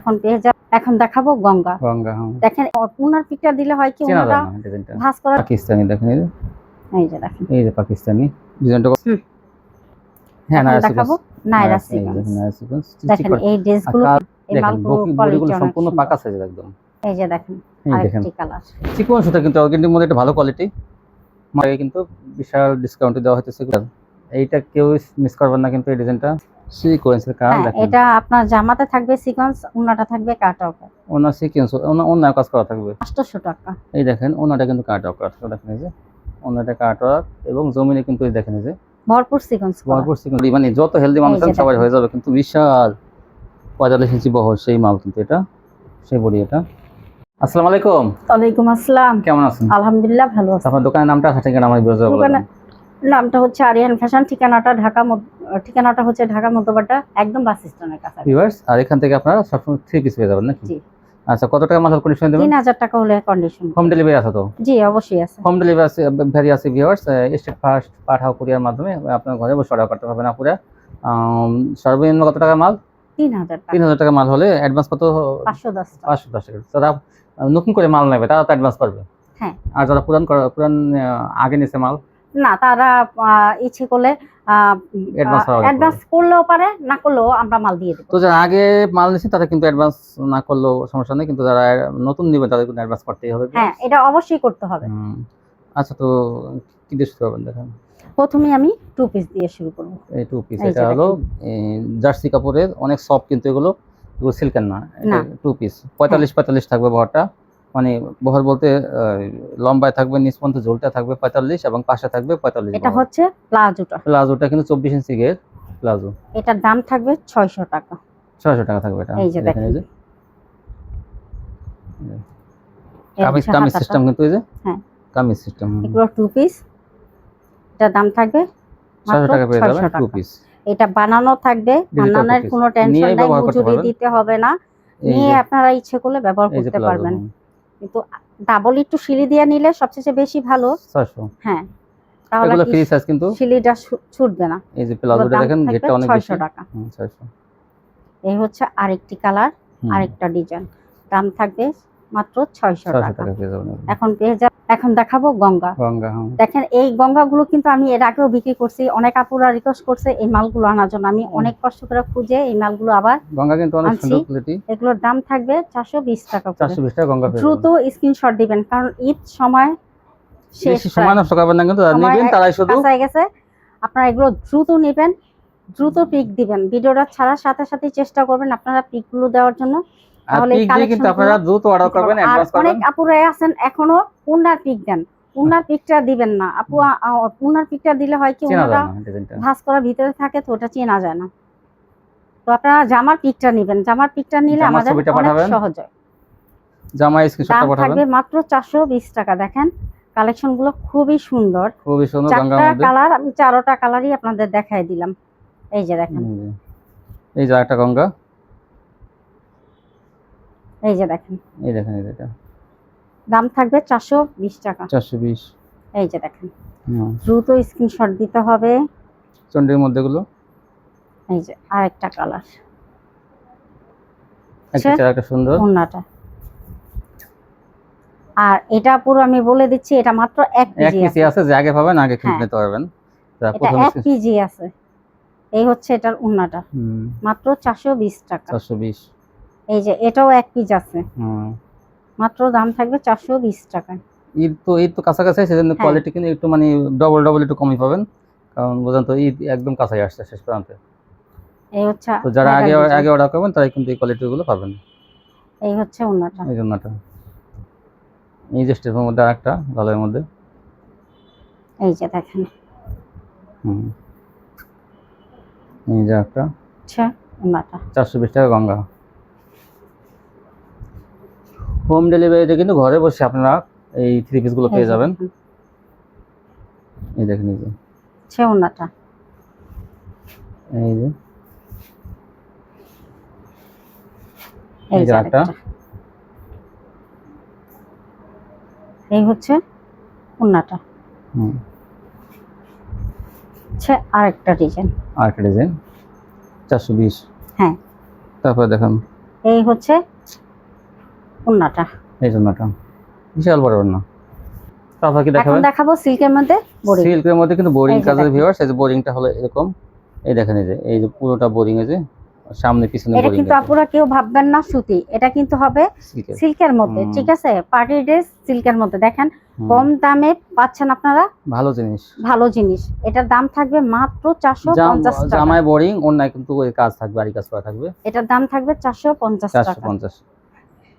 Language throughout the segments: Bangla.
এখন পেয়ে যাব এখন দেখাবো গঙ্গা। গঙ্গা হ্যাঁ দেখেন পিকটা দিলে হয় কি ওনারা না ভাস করা পাকিস্তানি দেখেন এই যে। দেখেন। এই যে পাকিস্তানি। ডিজাইনটা হ্যাঁ নাইরা দেখাবো নাইরা সিকোয়েন্স দেখেন নাইরা সিকোয়েন্স দেখেন এই ড্রেসগুলো এই মালগুলো বডি- quality বডিগুলো অনেক সম্পূর্ণ পাকা একদম। এই যে দেখেন আরেকটি কালার সিকোয়েন্স ওটা কিন্তু মধ্যে একটা ভালো কোয়ালিটি মানে কিন্তু বিশাল ডিসকাউন্টে দেওয়া হইতেছে। এইটা কেউ মিস করবেন না কিন্তু এই ডিজাইনটা সিকোয়েন্সের কাজ হ্যাঁ দেখেন। এটা আপনার জামাতে থাকবে সিকোয়েন্স উনাটা থাকবে কাট অফ ওনার সিকোয়েন্স অন্য কাজ করা থাকবে। 800 টাকা। এই দেখেন ওনাটা কিন্তু কাট করা দেখেন এই যে। ওনাটা কাট অফ এবং জমিনে কিন্তু এই দেখেন এই যে। ভরপুর সিকোয়েন্স ভরপুর সিকোয়েন্স মানে যত হেলদি মানুষ সবাই হয়ে যাবে কিন্তু বিশাল পঁয়তাল্লিশ ইঞ্চি বহর সেই মাল কিন্তু এটা সেই বডি এটা। আসসালামু আলাইকুম। ওয়ালাইকুম আসসালাম। কেমন আছেন? আলহামদুলিল্লাহ ভালো আছি। আপনার দোকানের নামটা আমার বিরোধী দোকানে নামটা হচ্ছে আরিয়ান ফ্যাশন ঠিকানাটা ঢাকা ঠিকানাটা হচ্ছে ঢাকা মধ্যবাড্ডা একদম বাস স্ট্যান্ডের কাছে ভিউয়ার্স আর এখান থেকে আপনারা সবসময় থ্রি পিস পেয়ে যাবেন নাকি? জি। আচ্ছা কত টাকা মাল কন্ডিশন দেবেন? তিন হাজার টাকা হলে কন্ডিশন হোম ডেলিভারি আছে তো? জি অবশ্যই আছে। হোম ডেলিভারি আছে ভ্যারি আছে viewers state first Pathao courier মাধ্যমে আপনার ঘরে বসে অর্ডার করতে পারবেন আপুরা। সর্বনিম্ন কত টাকা মাল? তিন হাজার টাকা। তিন হাজার টাকা মাল হলে অ্যাডভান্স কত পাঁচশো দশ টাকা। পাঁচশো দশ টাকা। যারা আহ, নতুন করে মাল নেবে তারা তো অ্যাডভান্স পারবে হ্যাঁ। আর যারা পুরান করা- পুরান আগে নিছে মাল না তারা ইচ্ছে করলে। অ্যাডভান্স করলেও পারে না করলেও আমরা মাল দিয়ে দেবো। তো যারা আগে মাল নিছে তারা কিন্তু অ্যাডভান্স না করলেও সমস্যা নেই কিন্তু যারা নতুন তাদের কিন্তু অ্যাডভান্স করতেই হবে। হ্যাঁ এটা অবশ্যই করতে হবে। আচ্ছা তো কি দিয়ে শুরু করবেন দেখেন। প্রথমে আমি টু পিস দিয়ে শুরু করব। এই টু পিস এটা হলো জার্সি কাপড়ের অনেক সফট কিন্তু এগুলো এগুলো সিল্কের না। টু পিস পঁয়তাল্লিশ পঁয়তাল্লিশ থাকবে বহরটা। মানে বহর বলতে লম্বায় থাকবে নিচ পর্যন্ত ঝোলটা থাকবে পঁয়তাল্লিশ এবং পাশে থাকবে পঁয়তাল্লিশ এটা হচ্ছে প্লাজোটা প্লাজোটা কিন্তু চব্বিশ ইঞ্চি গের প্লাজো এটার দাম থাকবে ছয়শো টাকা। ছয়শো টাকা থাকবে এটা। এই যে দেখেন এই যে। কামিজ কামিজ সিস্টেম কিন্তু এই যে। হ্যাঁ। কামিজ সিস্টেম এগুলো টু পিস এটার দাম থাকবে ছয়শো টাকা পেয়ে যাবেন টু পিস এটা বানানো থাকবে বানানোর কোনো টেনশন নাই মজুরি দিতে হবে না। নিয়ে আপনারা ইচ্ছে করলে ব্যবহার করতে পারবেন। কিন্তু ডাবল একটু সিঁড়ি দিয়ে নিলে সবচেয়ে বেশি ভালো। হ্যাঁ তাহলে এগুলো ফ্রি সাইজ কিন্তু সিঁড়িটা ছুটবে না। এই যে প্লাজোটা দেখেন গেটটা অনেক বেশি। 600 টাকা। হুম, ছয়শো। এই হচ্ছে আরেকটি কালার আরেকটা ডিজাইন দাম থাকবে মাত্র ছয়শো টাকা। এখন পেয়ে যাব এখন দেখাবো গঙ্গা। গঙ্গা হ্যাঁ। দেখেন এই গঙ্গাগুলো কিন্তু আমি এর আগেও বিক্রি করছি। অনেক আপুরা রিকোয়েস্ট করছে এই মালগুলো আনার জন্য। আমি অনেক কষ্ট করে খুঁজে এই মালগুলো আবার গঙ্গা কিন্তু অনেক সুন্দর কোয়ালিটি এগুলোর দাম থাকবে চারশো বিশ টাকা করে। চারশো বিশ টাকা গঙ্গা দ্রুত স্ক্রিনশট দিবেন কারণ ঈদ সময় শেষ সময় নষ্ট করবেন না কিন্তু নেবেন তারাই শুধু। কাছে গেছে। আপনারা এগুলো দ্রুত নেবেন দ্রুত পিক দিবেন। ভিডিওটা ছাড়ার সাথে সাথে চেষ্টা করবেন আপনারা পিকগুলো দেওয়ার জন্য। তাহলে কিন্তু আপনারা দ্রুত অর্ডার করবেন আর অ্যাডভান্স অনেক করবেন আছেন এখনও উনার পিক দেন। উনার পিকটা দিবেন না। আপু উনার পিকটা দিলে হয় কি করা ভিতরে থাকে তো ওটা চেনা যায় না। তো আপনারা জামার পিকটা নেবেন। জামার পিকটা নিলে আমাদের অনেক সহজ হয়। জামা স্ক্রিনশটটা পাঠাবেন। থাকবে মাত্র টাকা। দেখেন কালেকশনগুলো খুবই সুন্দর। খুবই সুন্দর চারটা কালার আমি চারোটা কালারই আপনাদের দেখাই দিলাম। এই যে দেখেন। এই যে একটা গঙ্গা। এই যে দেখেন। এই দেখেন এই যেটা দাম থাকবে চারশো বিশ টাকা। চারশো বিশ। এই যে দেখেন। দ্রুত স্ক্রিনশট দিতে হবে। চন্ডির মধ্যে গুলো এই যে আরেকটা কালার একটা আচ্ছা। চেহারা সুন্দর। ওন্নাটা আর এটা পুরো আমি বলে দিচ্ছি এটা মাত্র এক কেজি আছে। যে আগে পাবেন আগে কিনে হ্যাঁ। নিতে পারবেন। এটা প্রথমে এক কেজি আছে। এই হচ্ছে এটার উন্নাটা হুম। মাত্র চারশো বিশ টাকা। চারশো বিশ। এই যে এটাও এক পিস আছে। হুম। মাত্র দাম থাকবে চারশো বিশ টাকা। ঈদ তো ঈদ তো কাছাকাছি সেজন্য হ্যাঁ। কোয়ালিটি কিন্তু একটু মানে ডবল ডবল একটু কমই পাবেন। কারণ বোঝেন তো ঈদ একদম কাছাই আসছে শেষ প্রান্তে। এই হচ্ছে তো যারা আগে আগে অর্ডার করবেন তারাই কিন্তু এই কোয়ালিটিগুলো পাবেন। এই হচ্ছে উন্নাটা। এই জন্যটা এই যে স্টেপের মধ্যে আরেকটা ভালোর মধ্যে। এই যে দেখেন। হুম। এই যে একটা উন্নাটা। চারশো বিশ টাকা গঙ্গা। হোম ডেলিভারিতে কিন্তু ঘরে বসে আপনারা এই থ্রি পিসগুলো পেয়ে যাবেন। এই দেখেন এই যে। হচ্ছে উন্নাটা এই যে। এই যে। আরেকটা। এই হচ্ছে উন্নাটা। হুম। হচ্ছে আরেকটা ডিজাইন আরেকটা ডিজাইন চারশো বিশ। হ্যাঁ। তারপর দেখুন। এই হচ্ছে ওন্নাটা এই জন্যটা। বিশাল বড় না তারপর কি এখন দেখাবো সিল্কের মধ্যে বোরিং। সিল্কের মধ্যে কিন্তু বোরিং কাজের ভিউয়ার্স এই যে বোরিংটা হলো এরকম। এই দেখেন এই যে এই যে পুরোটা বোরিং এই যে সামনে পিছনে এটা কিন্তু আপুরা কেউ ভাববেন না সুতি। এটা কিন্তু হবে সিল্কের। মধ্যে ঠিক আছে? পার্টি ড্রেস সিল্কের মধ্যে। দেখেন কম দামে পাচ্ছেন আপনারা? ভালো জিনিস। ভালো জিনিস। এটার দাম থাকবে মাত্র চারশো জাম- পঞ্চাশ টাকা। জামায় বোরিং অন্যায় কিন্তু ওই কাজ থাকবে আরি কাজ করা থাকবে। এটার দাম থাকবে চারশো পঞ্চাশ চারশো টাকা। পঞ্চাশ।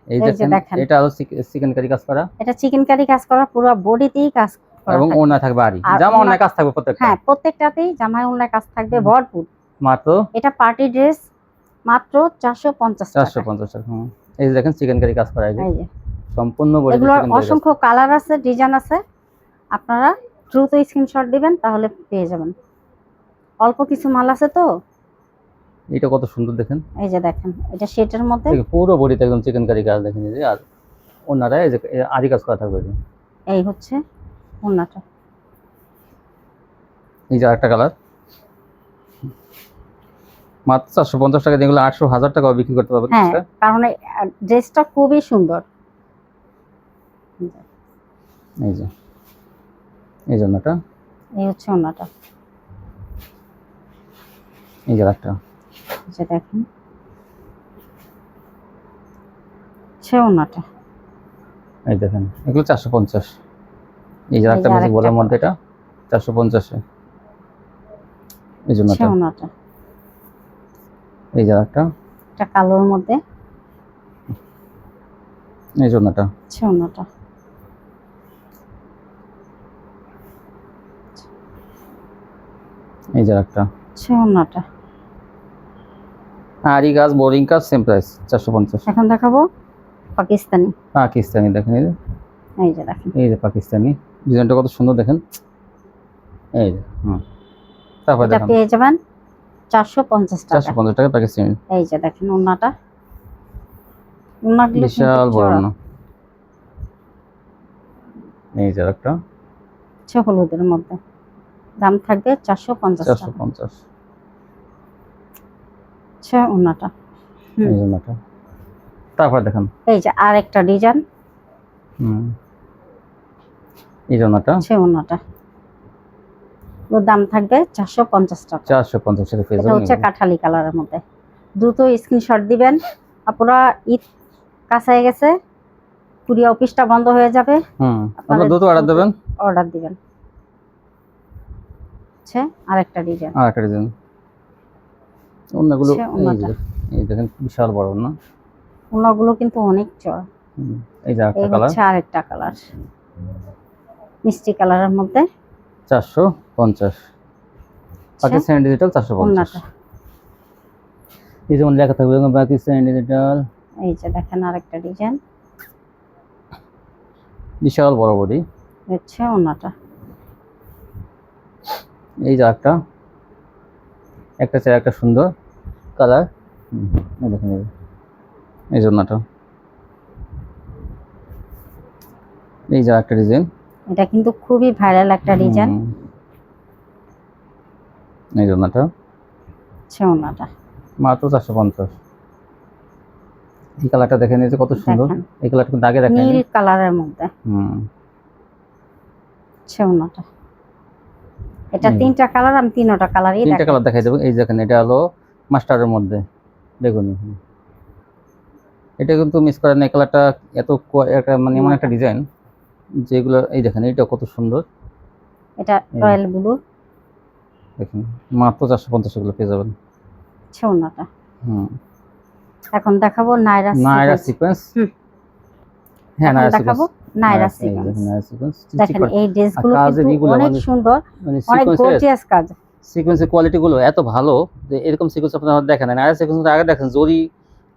এই দেখেন। এটা হলো চিকেন কারি কাজ করা। এটা চিকেন কারি কাজ করা পুরো বডিতেই কাজ এবং। অন্যায় থাকবে আরি আর জামা অন্যায় কাজ থাকবে প্রত্যেকটা। হ্যাঁ প্রত্যেকটাতেই জামাই উল্লার কাজ থাকবে। ভরপুর। মাত্র? এটা পার্টি ড্রেস মাত্র চারশো পঞ্চাশ চারশো টাকা পঞ্চাশ টাকা এই যে দেখেন চিকেন কারি কাজ করা এই যে। সম্পূর্ণ বডি অসংখ্য কালার আছে ডিজাইন আছে। আপনারা দ্রুত স্ক্রিনশট দিবেন তাহলে পেয়ে যাবেন। অল্প কিছু মাল আছে তো? এটা কত সুন্দর দেখেন। এই যে দেখেন এটা সেটের মধ্যে? পুরো বডিতে একদম চিকেন কারি কাজ দেখেন এই যে আর ওনারা এই যে আরি কাজ করা থাকবে এই হচ্ছে ওন্নাটা এই যে আরেকটা কালার মাত্র চারশো পঞ্চাশ টাকা যেগুলো আটশো হাজার টাকা বিক্রি করতে পারবে হ্যাঁ কারণ ড্রেসটা খুবই সুন্দর। এই যে। এই জন্যটা এই হচ্ছে ওন্নাটা এই যে একটা যে দেখেন। সে এই দেখেন এগুলো চারশো পঞ্চাশ। এই যে একটা বলার মধ্যে এটা চারশো পঞ্চাশে। এই ওন্নাটা এই যে একটা এটা কালোর মধ্যে। এই জন্যটা ওন্নাটা এই যে একটা ওন্নাটা আরি গাছ বোরিং কাজ সেম প্রাইস চারশো পঞ্চাশ। এখন দেখাবো পাকিস্তানি। পাকিস্তানি দেখেন এই যে। এই যে দেখেন। এই যে পাকিস্তানি ডিজাইনটা কত সুন্দর দেখেন। এই যে হুম। তারপর দেখেন। পেয়ে যাবেন চারশো পঞ্চাশ চারশো টাকা পঞ্চাশ টাকা পাকিস্তানি। এই যে দেখেন ওন্নাটা ওন্নাগুলো কিন্তু বিশাল বড় না এই যে একটা হচ্ছে হলুদের মধ্যে। দাম থাকবে চারশো পঞ্চাশ চারশো পঞ্চাশ। হচ্ছে জন্য একটা তারপর দেখেন। এই যে আর একটা ডিজাইন। হুম। এই হচ্ছে ওন্নাটা ওর দাম থাকবে চারশো পঞ্চাশ টাকা। চারশো পঞ্চাশ টাকা এটা হচ্ছে কাঠালি কালারের মধ্যে। দ্রুত স্ক্রিনশট দিবেন। আপনারা ঈদ কাছায় গেছে। কুরিয়া অফিসটা বন্ধ হয়ে যাবে। হুম। আপনারা দ্রুত অর্ডার দেবেন। অর্ডার দিবেন। হচ্ছে আরেকটা ডিজাইন আর একটা ডিজাইন আচ্ছা, এই দেখেন বিশাল বড় না ওনাগুলো কিন্তু অনেক চড় এই যে একটা কালার হচ্ছে আরেকটা কালার মিষ্টি কালারের মধ্যে। চারশো পঞ্চাশ। পাকিস্তানি ডিজিটাল চারশো পঞ্চাশ। ওন্নাটা এই যেমন লেখা থাকবে পাকিস্তানি ডিজিটাল এই যে দেখেন আরেকটা ডিজাইন বিশাল বড় বডি। হচ্ছে ওনাটা এই যে একটা একটা চাই একটা সুন্দর। কালার? দেখুন এই। জন্যটা। এই যে একটা ডিজাইন। এটা কিন্তু খুবই ভাইরাল একটা ডিজাইন। এই জন্যটা। হচ্ছে ওনাটা। মাত্র চারশো পঞ্চাশ। এই কালারটা দেখেন এই যে কত সুন্দর। এই কালারটা কিন্তু আগে দেখেন নীল কালারের মধ্যে। হুম। হচ্ছে ওনাটা। এটা তিনটা কালার আমি তিনটা কালারই তিনটা কালার দেখাই দেবো। এই দেখেন এটা হলো মাস্টারের মধ্যে বেগুনি এটা কিন্তু মিস করেন না, এই কালারটা এত একটা মানে এমন একটা ডিজাইন যেগুলো এই দেখেন এটা কত সুন্দর। এটা রয়্যাল ব্লু দেখেন মাত্র চারশো পঞ্চাশ এগুলো পেয়ে যাবেন। হচ্ছে ওনাটা হুম। এখন দেখাবো নাইরা নায়রা সিকোয়েন্স। হ্যাঁ নায়রা দেখাবো নাইরা সিকোয়েন্স দেখেন সিকোয়েন্স দেখেন এই ড্রেসগুলো কিন্তু অনেক মানে- সুন্দর মানে অনেক গর্জিয়াস কাজ। সিকোয়েন্সের কোয়ালিটি গুলো এত ভালো যে এরকম সিকোয়েন্স আপনারা দেখেন না। নায়রা সিকোয়েন্স আগে দেখেন জরি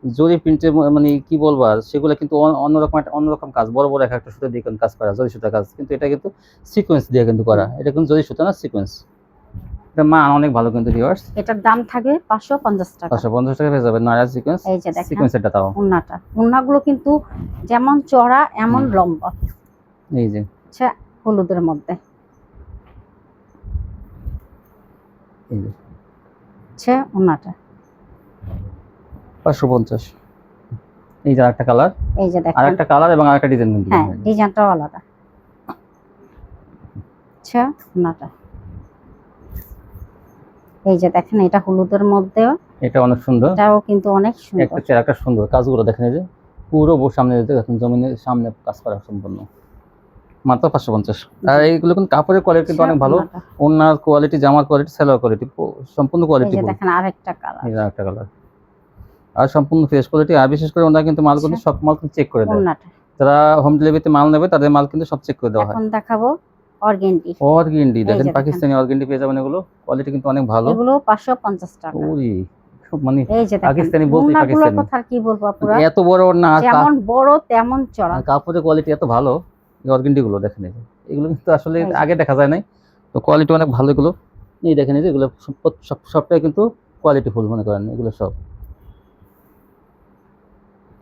জরি প্রিন্টের মানে কি বলব আর সেগুলো কিন্তু অন্যরকম একটা অন্যরকম কাজ। বড় বড় এক একটা সুতা দিয়ে কাজ করা জরি সুতা কাজ। কিন্তু এটা কিন্তু সিকোয়েন্স দিয়ে কিন্তু করা। এটা কিন্তু জরি সুতা না সিকোয়েন্স এটা মান অনেক ভালো কিন্তু ভিউয়ার্স এটার দাম থাকবে পাঁচশো পঞ্চাশ টাকা। পাঁচশো পঞ্চাশ টাকা পেয়ে যাবেন। নায়রা সিকোয়েন্স এই যে দেখেন সিকোয়েন্সেরটা তাও উন্নাটা। উন্নাগুলো কিন্তু যেমন চড়া এমন লম্বা। এই যে। হচ্ছে হলুদের মধ্যে। এই যে। হচ্ছে উন্নাটা পাঁচশো পঞ্চাশ। এই যে একটা কালার। এই যে দেখেন। একটা কালার এবং আরেকটা ডিজাইন হ্যাঁ ডিজাইনটাও আলাদা। আচ্ছা ওনাটা। এই যে দেখেন এটা হলুদের মধ্যেও। এটা অনেক সুন্দর। এটাও কিন্তু অনেক সুন্দর। একটা সুন্দর। কাজগুলো দেখেন এই যে। পুরো সামনে দেখেন জমিনের সামনে কাজ করা সম্পূর্ণ। মাত্র পাঁচশো পঞ্চাশ। আর এইগুলো কিন্তু কাপড়ের কোয়ালিটি কিন্তু অনেক ভালো। ওনার কোয়ালিটি জামার কোয়ালিটি সেলার কোয়ালিটি সম্পূর্ণ কোয়ালিটি দেখেন আরেকটা কালার এই একটা কালার আর সম্পূর্ণ ফ্রেশ কোয়ালিটি আর বিশেষ করে ওনারা কিন্তু মাল কিন্তু আচ্ছা। সব মাল কিন্তু চেক করে দেয়। যারা হোম ডেলিভারিতে মাল নেবে তাদের মাল কিন্তু সব চেক করে দেওয়া হয়। এখন দেখাবো অর্গেন্ডি। অর্গেন্ডি দেখেন দেখেন। পাকিস্তানি অর্গেন্ডি পেয়ে যাবেন এগুলো। কোয়ালিটি কিন্তু অনেক ভালো। এগুলো পাঁচশো পঞ্চাশ টাকা। ওই মানে এই যে দেখেন পাকিস্তানি বলতেই পাকিস্তানি। কথা কি বলব পুরা এত বড় না যেমন বড় তেমন চড়া। কাপড়ের কোয়ালিটি এত ভালো। এই অর্গেন্ডি গুলো দেখেন এই এগুলো কিন্তু আসলে আগে দেখা যায় নাই। তো কোয়ালিটি অনেক ভালো এগুলো। এই দেখেন যে এগুলো সব- সব সবটাই কিন্তু কোয়ালিটি ফুল মনে করেন এগুলো সব।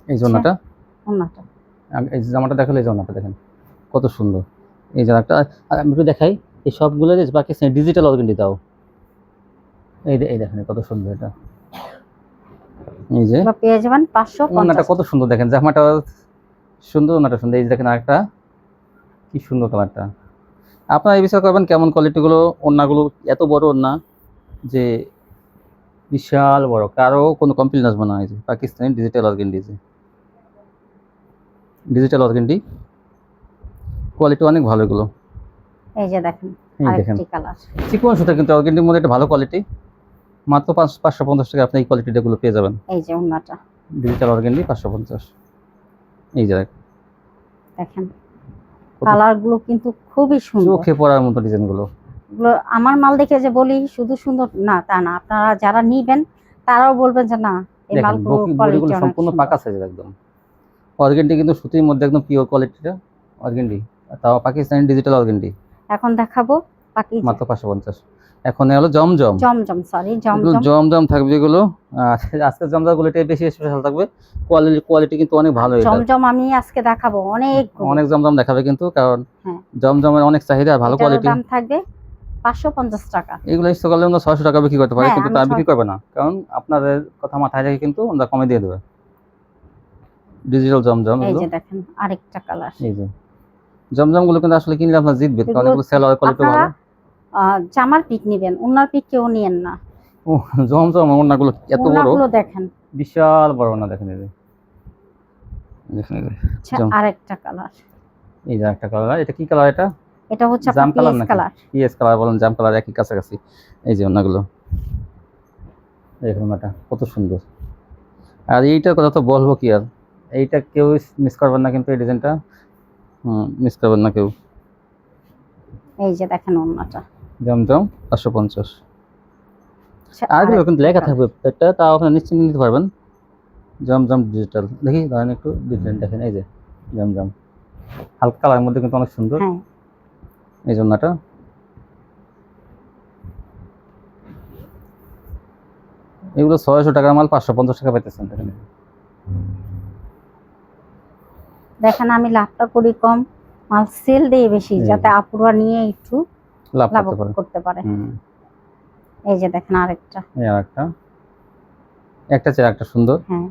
এই জন্যটা এই জামাটা দেখালে এই জামাটা দেখেন। কত সুন্দর। এই জামাটা আর আমি একটু দেখাই এই সবগুলো যে পাকিস্তানি ডিজিটাল অর্গেন্ডি দাও। এই এই দেখেন কত সুন্দর এটা। এই যে। পেয়ে যাবেন পাঁচশো কত সুন্দর দেখেন জামাটা সুন্দর ওনাটা সুন্দর। এই দেখেন আরেকটা। কি সুন্দর কালারটা আপনারা এই বিষয়ে করবেন কেমন কোয়ালিটিগুলো ওড়নাগুলো এত বড় ওড়না যে বিশাল বড় কারও কোনো কমপ্লেন আসবে না এই যে পাকিস্তানি ডিজিটাল অর্গেন্ডি যে ডিজিটাল অর্গেন্ডি কোয়ালিটি অনেক ভালো এগুলো। এই যে দেখেন এই দেখেন। চিকন সুতা কিন্তু অর্গেন্ডির মধ্যে একটা ভালো কোয়ালিটি মাত্র পাঁচ পাঁচশো পঞ্চাশ টাকা আপনি এই পেয়ে যাবেন। এই যে ওনাটা ডিজিটাল অর্গেন্ডি পাঁচশো পঞ্চাশ। এই যে দেখেন। কালারগুলো কিন্তু খুবই সুন্দর। চোখে পড়ার মতো ডিজাইনগুলো। গুলো আমার মাল দেখে যে বলি শুধু সুন্দর না তা না। আপনারা যারা নিবেন তারাও বলবেন যে না এই মালগুলো কোয়ালিটি সম্পূর্ণ পাকা সাইজের একদম। অর্গেন্ডি কিন্তু সুতির মধ্যে একদম পিওর কোয়ালিটিটা অর্গেন্ডি তাও পাকিস্তানি ডিজিটাল অর্গেন্ডি এখন দেখাবো মাত্র পাঁচশো পঞ্চাশ। এখন হলো জমজম। জমজম সরি জমজম। জমজম থাকবে এগুলো আজকে জমজমগুলো বেশি স্পেশাল থাকবে। কোয়ালিটি কোয়ালিটি কিন্তু অনেক ভালো এটা। জমজম আমি আজকে দেখাবো অনেক অনেক জমজম দেখাবে কিন্তু কারণ হ্যাঁ। জমজমের অনেক চাহিদা আর ভালো কোয়ালিটি দাম থাকবে পাঁচশো পঞ্চাশ টাকা। এগুলো সকালে আমরা ছয়শো টাকা বিক্রি করতে পারি হ্যাঁ, কিন্তু তা বিক্রি করবে না। কারণ আপনাদের কথা মাথায় রেখে কিন্তু আমরা কমে দিয়ে দেবে। ডিজিটাল জমজম এই যে দেখেন আরেকটা কালার এই যে। জমজমগুলো কিন্তু আসলে কিনলে আপনার জিতবে কারণ এগুলো এগুলো সেলার কোয়ালিটি ভালো। জামার পিক নিবেন ওনার পিক কেউ নিয়েন না। ও জমজম ওনাগুলো এত বড়। ওনাগুলো দেখেন। বিশাল বড় না দেখেন এই দেখেন। আচ্ছা, আরেকটা কালার। এই যে একটা কালার এটা কি কালার এটা? এটা হচ্ছে জাম কালার কালার। পিএস কালার বলেন জাম কালার একই কাছাকাছি। এই যে ওনাগুলো। দেখুন ওটা কত সুন্দর। আর এইটার কথা তো বলব কি আর? এইটা কেউ মিস করবেন না কিন্তু এই ডিজাইনটা হুম মিস করবেন না কেউ। এই যে দেখেন ওনাটা জমজম পাঁচশো পঞ্চাশ। আচ্ছা, আরগুলো কিন্তু লেখা থাকবে একটা তাও আপনারা নিশ্চিন্তে নিতে পারবেন। জমজম ডিজিটাল দেখি ধরেন একটু ডিজাইন দেখেন এই যে জমজম। হালকা কালারের মধ্যে কিন্তু অনেক সুন্দর। হ্যাঁ। এই জন্যটা। এগুলো ছয়শো টাকার মাল পাঁচশো পঞ্চাশ টাকা পাইতেছেন দেখেন দেখেন আমি লাভটা করি কম মাল সেল দেই বেশি যাতে আপুরা নিয়ে একটু লাভ করতে পারে। এই যে দেখেন আরেকটা। এই আর একটা একটা চেয়ে একটা সুন্দর। হ্যাঁ।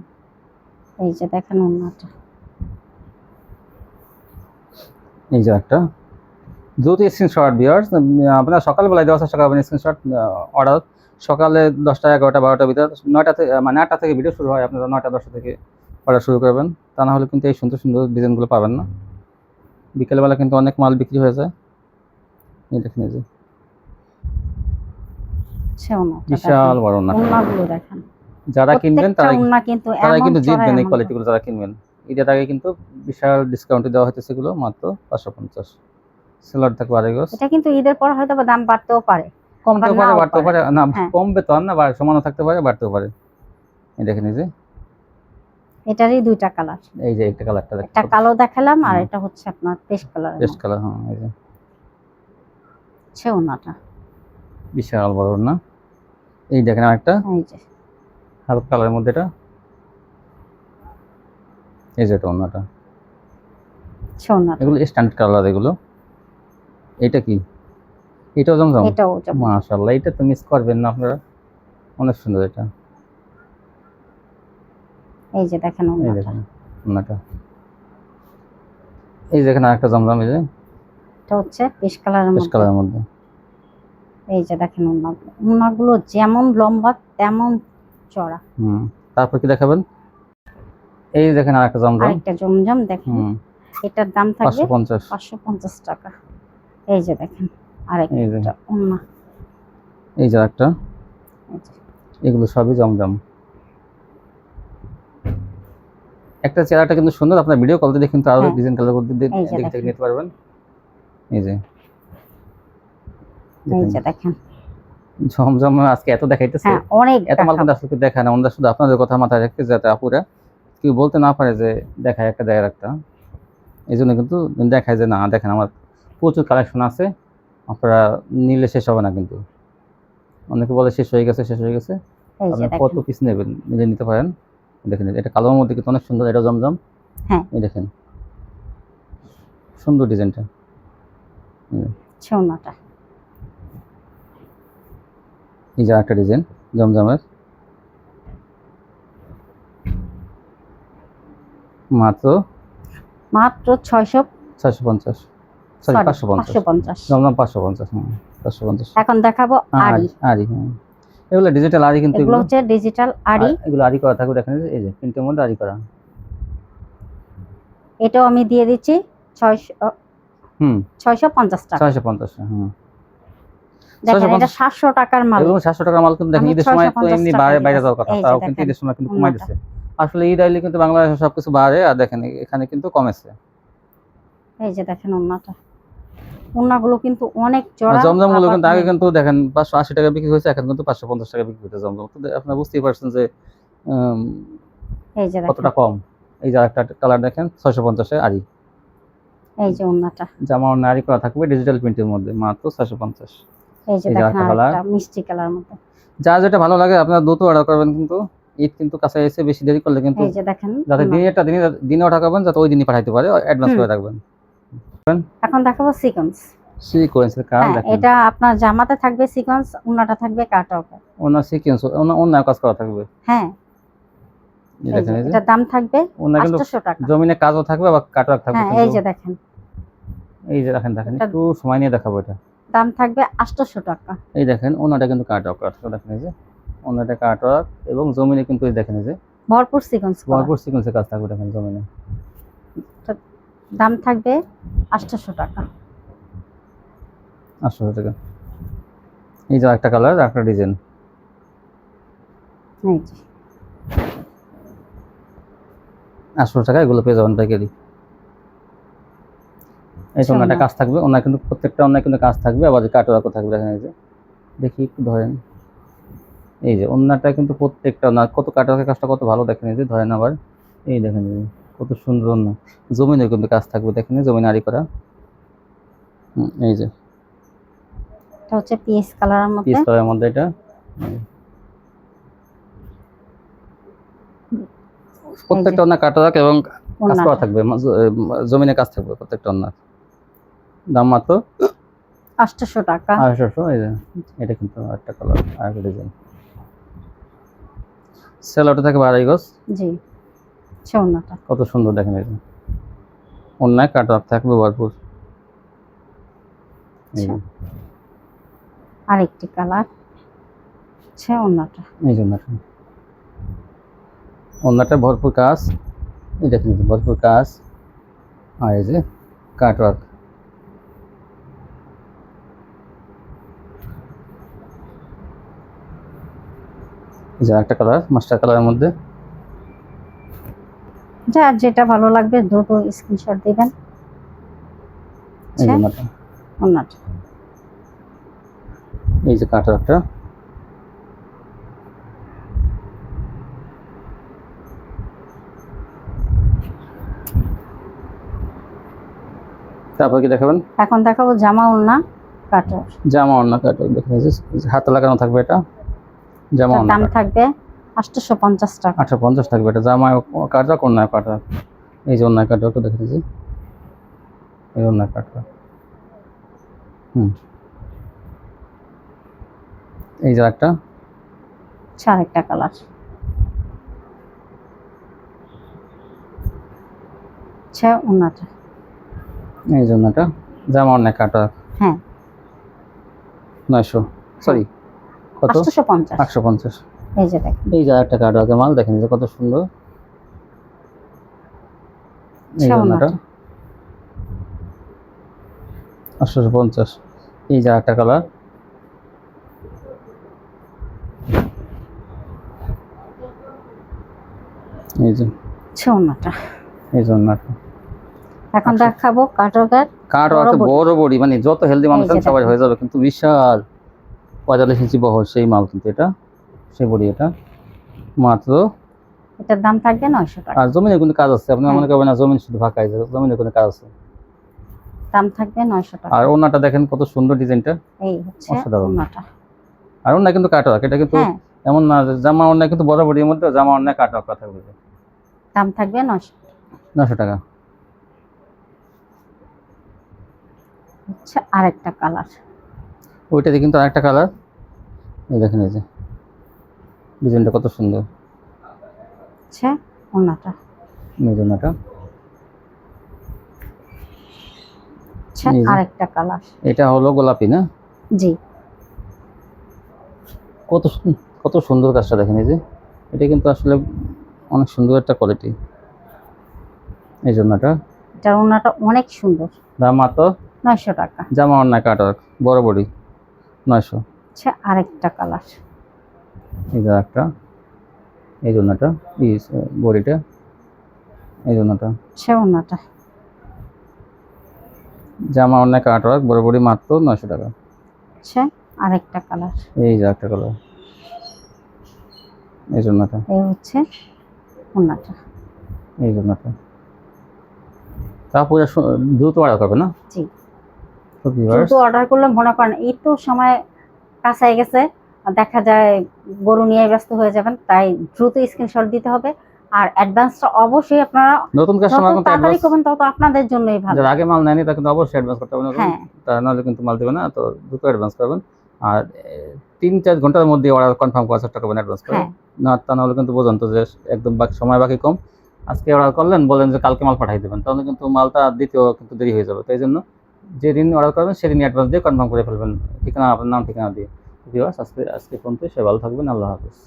এই যে দেখেন ওনাটা এই যে একটা। দ্রুত স্ক্রিনশট বিয়ার্স আপনার সকালবেলায় চেষ্টা করবেন স্ক্রিনশট অর্ডার সকালে দশটা এগারোটা বারোটার ভিতর নয়টা থেকে মানে আটটা থেকে ভিডিও শুরু হয় আপনারা নয়টা দশটা থেকে অর্ডার শুরু করবেন। তা না হলে কিন্তু এই সুন্দর সুন্দর ডিজাইনগুলো পাবেন না। বিকেলবেলা কিন্তু অনেক মাল বিক্রি হয়ে যায়। দেখেন এই যে। বিশাল বড় ওনাগুলো দেখেন। যারা কিনবেন তারা কিন্তু তারা কিন্তু জিতবেন এই কোয়ালিটিগুলো যারা কিনবেন। ঈদের আগে কিন্তু বিশাল ডিসকাউন্টে দেওয়া হইতেছে এগুলো মাত্র পাঁচশো পঞ্চাশ। সেলার থাকবে আড়াই গজ। এটা কিন্তু ঈদের পর হয়তো দাম বাড়তেও পারে। কমতেও পারে বাড়তেও পারে। না হ্যাঁ। কমবে তো না সমানও থাকতে পারে বাড়তেও পারে। এই দেখেন এই যে। এটারই দুইটা কালার। এই যে একটা কালারটা একটা কালো দেখালাম আর এটা হচ্ছে আপনার পেস্ট কালার পেস্ট কালার হ্যাঁ এই যে। সে ওনাটা। বিশাল বড় না? এই দেখেন আরেকটা। এই যে। হালকা কালারের মধ্যে এটা। এই যে এটা অন্যটা সে এগুলো স্ট্যান্ডার্ড কালার এগুলো। এটা কি? এটাও জমজম? এটাও যেমন মাশাআল্লাহ এটা তো মিস করবেন না আপনারা। অনেক সুন্দর এটা। এই যে দেখেন এই ওনাটা। দেখেন ওনাটা। এই যেখানে আরেকটা জমজম এই যে। এটা হচ্ছে পেশ কালারের মধ্যে। কালারের মধ্যে। এই যে দেখেন ওনাগুলো ওনাগুলো যেমন লম্বা তেমন চড়া হুম তারপর কি দেখাবেন? এই দেখেন আরেকটা জমজম। আরেকটা জমজম দেখেন। এটার দাম থাকবে পাঁচশো পঞ্চাশ। পাঁচশো পঞ্চাশ টাকা। এই যে দেখেন আরেকটা ওনা এই যে একটা এগুলো সবই জমজম। একটা চেহারাটা কিন্তু সুন্দর। আপনার ভিডিও কল দিয়ে কিন্তু আরও। ডিজাইন কালার করতে দিক থেকে নিতে পারবেন। এই যে। দেখেন, যে আজকে এত দেখাইতেছে। হ্যাঁ অনেক এত মাল কিন্তু আসলে দেখায় না। ওনারা শুধু আপনাদের কথা মাথায় রাখতে যাতে আপুরা কেউ বলতে না পারে যে দেখায় একটা দেখায় একটা এই জন্য কিন্তু দেখায় যে না দেখেন আমার প্রচুর কালেকশন আছে। আপনারা নিলে শেষ হবে না কিন্তু। অনেকে বলে শেষ হয়ে গেছে শেষ হয়ে গেছে। আপনি কত পিস নেবেন নিলে নিতে পারেন। দেখেন এটা কালোর মধ্যে কিন্তু অনেক সুন্দর এটা জমজম। হ্যাঁ। দেখেন। সুন্দর ডিজাইনটা ছোনাটা এই যে একটা ডিজাইন জমজমের। মাত্র? মাত্র ছয়শো ছয়শো পঞ্চাশ। পাঁচশো পঞ্চাশ। জমজম পাঁচশো পঞ্চাশ পাঁচশো পঞ্চাশ। এখন দেখাবো আড়ি। আরি এগুলো ডিজিটাল আরি কিন্তু এগুলো হচ্ছে ডিজিটাল আড়ি। আর এগুলো আরি করা থাকবে দেখেন এই যে প্রিন্টের মধ্যে আরি করা। এটাও আমি দিয়ে দিচ্ছি ছয়শো হুম। ছয়শো পঞ্চাশ টাকা। ছয়শো পঞ্চাশ হুম। দেখেন এটা সাতশো টাকার মাল। এগুলো সাতশো টাকার মাল কিন্তু দেখেন ঈদের সময় তো এমনি বাইরে বাইরে যাওয়ার কথা। তাও কিন্তু ঈদের সময় কিন্তু কমাই ওনাটা। আসলে ঈদ আইলে কিন্তু বাংলাদেশে সবকিছু বাড়ে আর দেখেন এখানে কিন্তু কমেছে। এই যে দেখেন কিন্তু অনেক চড়া জমজমগুলো কিন্তু আগে কিন্তু দেখেন পাঁচশো আশি টাকা বিক্রি হয়েছে এখন কিন্তু পাঁচশো পঞ্চাশ টাকা বিক্রি হচ্ছে জমজম। তো আপনারা বুঝতেই পারছেন যে এই যে কতটা কম। এই যে একটা কালার দেখেন ছয়শো পঞ্চাশে আরি এই যে ওনাটা জামা আরি করা থাকবে ডিজিটাল প্রিন্টের মধ্যে মাত্র এই যে দেখেন আরেকটা মিষ্টি কালার মতো। যা যেটা ভালো লাগে আপনারা দ্রুত অর্ডার করবেন কিন্তু। ঈদ কিন্তু কাছে এসে বেশি দেরি করলে কিন্তু এই যে দেখেন যাতে দিনে দিনে অর্ডার করবেন যাতে ওই দিনই পাঠাইতে পারে অ্যাডভান্স করে রাখবেন। এখন দেখাবো সিকোয়েন্স সিকোয়েন্সের কাজ হ্যাঁ দেখেন। এটা আপনার জামাতে থাকবে সিকোয়েন্স ওনাটা থাকবে কাট অফ ওনার সিকোয়েন্স কাজ করা থাকবে। হ্যাঁ। এটার দাম থাকবে ওনার কিন্তু আটশোশো টাকা। জমিনে কাজও থাকবে আবার কাটওয়ার্ক থাকবে হ্যাঁ এই যে দেখেন। এই যে দেখেন দেখেন একটু সময় নিয়ে দেখাবো এটা। দাম থাকবে আটশোশো টাকা। এই দেখেন ওনাটা কিন্তু করা থাকবে দেখেন এই যে। ওনাটা কাটওয়ার্ক এবং জমিনে কিন্তু এই দেখেন এই যে। ভরপুর সিকোয়েন্স ভরপুর সিকোয়েন্সের কাজ থাকবে দেখেন জমিনে। দাম থাকবে আটশোশো টাকা। আটশো টাকা। এই যে একটা কালার একটা ডিজাইন। এই আটশো টাকা এগুলো পেয়ে যাবেন পাইকারি। এই তো ওনাটা কাজ থাকবে ওনার কিন্তু প্রত্যেকটা ওনার কিন্তু কাজ থাকবে আবার কাটওয়ার্কও থাকবে দেখেন এই যে দেখি একটু ধরেন। এই যে ওনাটা কিন্তু প্রত্যেকটা ওনার কত কাজটা কত ভালো দেখেন এই যে ধরেন আবার। এই দেখেন কত সুন্দর ওনা জমিনের কিন্তু কাজ থাকবে দেখেন জমিন আরি করা। এই যে। এটা হচ্ছে পিএস কালারের মধ্যে। পিস করার মধ্যে এটা। প্রত্যেকটা এবং কাজ করা থাকবে জমিনে কাজ থাকবে প্রত্যেকটা ওনার। দাম মাত্র আটশোশো টাকা। আড়াইশোশো এই এটা কিন্তু একটা কালার আর একটা ডিজাইন সেলোটা থাকবে আড়াই গজ। জি কত সুন্দর দেখেন যে। অন্যায় কাটওয়ার্ক থাকবে ভরপুর। আরেকটি কালার সে ওনাটা এই জন্য অন্যটা ভরপুর কাজ। এই দেখেন ভরপুর কাজ। আর এই যে কাটওয়ার্ক এই যে একটা কালার মাস্টার কালারের মধ্যে। যার যেটা ভালো লাগবে দ্রুত স্ক্রিনশট দিবেন। এই যে আচ্ছা। এই যে কাটওয়ার্কটা তারপর কি দেখাবেন? এখন দেখাবো জামা ওড়না কাটার জামা দেখেন এই যে হাতে লাগানো থাকবে এটা। জামা দাম থাকবে আটশোশো পঞ্চাশ টাকা। আটশো পঞ্চাশ থাকবে এটা। জামা কাটওয়ার্ক অন্য কাটওয়ার্ক এই যে অন্য কাটওয়ার্ক দেখে দিয়েছি এই অন্য কাটওয়ার্ক হুম। এই যে একটা আচ্ছা, আরেকটা কালার। আচ্ছা ওনাটা এই জন্যটা জামা অনেক কাটা হ্যাঁ। নয়শো। সরি কত? আটশোশো পঞ্চাশ। আটশো পঞ্চাশ এই যে দেখেন। এই যে একটা কাটা আছে মাল দেখেন যে কত সুন্দর। এই যে একটা। কালার এই যে এই জন্যটা এখন দেখাবো কাটকের কাঠ বড় বড়ি। মানে যত হেলদি মানুষ সবাই হয়ে যাবে কিন্তু বিশাল। পঁয়তাল্লিশ ইঞ্চি বহর সেই মাল কিন্তু এটা সেই বড়ি এটা। মাত্র এটার দাম থাকবে নয়শো টাকা। আর জমিনে কোনো কাজ আছে? আপনি হ্যাঁ। মনে করবেন না জমিন শুধু ফাঁকা আছে জমিনে কোনো কাজ আছে? দাম থাকবে নয়শো টাকা। আর ওনাটা দেখেন কত সুন্দর ডিজাইনটা। এই হচ্ছে অসাধারণ। ওনাটা। আর ওনা কিন্তু কাটা এটা কিন্তু হ্যাঁ। এমন না জামা অন্য কিন্তু বড় বড়ির মধ্যে জামা অন্য কাটা কথা বলবে দাম থাকবে নয়শো নশো টাকা। হচ্ছে আরেকটা কালার। ওইটাতে কিন্তু আরেকটা কালার। দেখেন এই যে। ডিজাইনটা কত সুন্দর। হচ্ছে ওনাটা। এই যে। আরেকটা কালার। এটা হলো গোলাপি না? জি। কত কত সুন্দর কাজটা দেখেন এই যে। এটা কিন্তু আসলে অনেক সুন্দর একটা কোয়ালিটি এই জন্যটা এটার ওনাটা অনেক সুন্দর। দাম মাত্র? নয়শো টাকা। জামা অন্যায় কাটা বড় বড়ি। নয়শো। হচ্ছে আরেকটা কালার। এই যে একটা এই জন্যটা এই বড়িটা এই জন্যটা। হচ্ছে ওনাটা জামা অন্যায় কাটা বড় বড়ি মাত্র নয়শো টাকা। হচ্ছে আরেকটা কালার। এই যে একটা কালার। এই জন্যটা। এই হচ্ছে ওনাটা এই জন্যটা। তারপরে সু- দ্রুত অর্ডার করবে না? জি। তো কিন্তু অর্ডার করলে মনে করেন একটু সময় কাছায় গেছে আর দেখা যায় গরু নিয়ে ব্যস্ত হয়ে যাবেন তাই দ্রুত স্ক্রিনশট দিতে হবে। আর অ্যাডভান্সটা অবশ্যই আপনারা নতুন কাস্টমার কিন্তু তাড়াতাড়ি করবেন তত আপনাদের জন্যই ভালো। যারা আগে মাল নেয়নি তা কিন্তু অবশ্যই অ্যাডভান্স করতে হবে না হ্যাঁ। তা নাহলে কিন্তু মাল দেবে না তো দ্রুত অ্যাডভান্স করবেন। আর তিন চার ঘণ্টার মধ্যে অর্ডার কনফার্ম করার চেষ্টা করবেন অ্যাডভান্স করে। হ্যাঁ। না তা নাহলে কিন্তু বোঝেন তো যে একদম বাকি সময় বাকি কম। আজকে অর্ডার করলেন বলেন যে কালকে মাল পাঠিয়ে দেবেন তাহলে কিন্তু মালটা দ্বিতীয় কিন্তু দেরি হয়ে যাবে তাই জন্য যেদিন অর্ডার করবেন সেদিন অ্যাডভান্স দিয়ে কনফার্ম করে ফেলবেন। ঠিকানা, আপনার নাম, ঠিকানা দিয়ে। ভিউয়ার্স আজকে আজকে ফোন সে ভালো থাকবেন, আল্লাহ হাফিজ।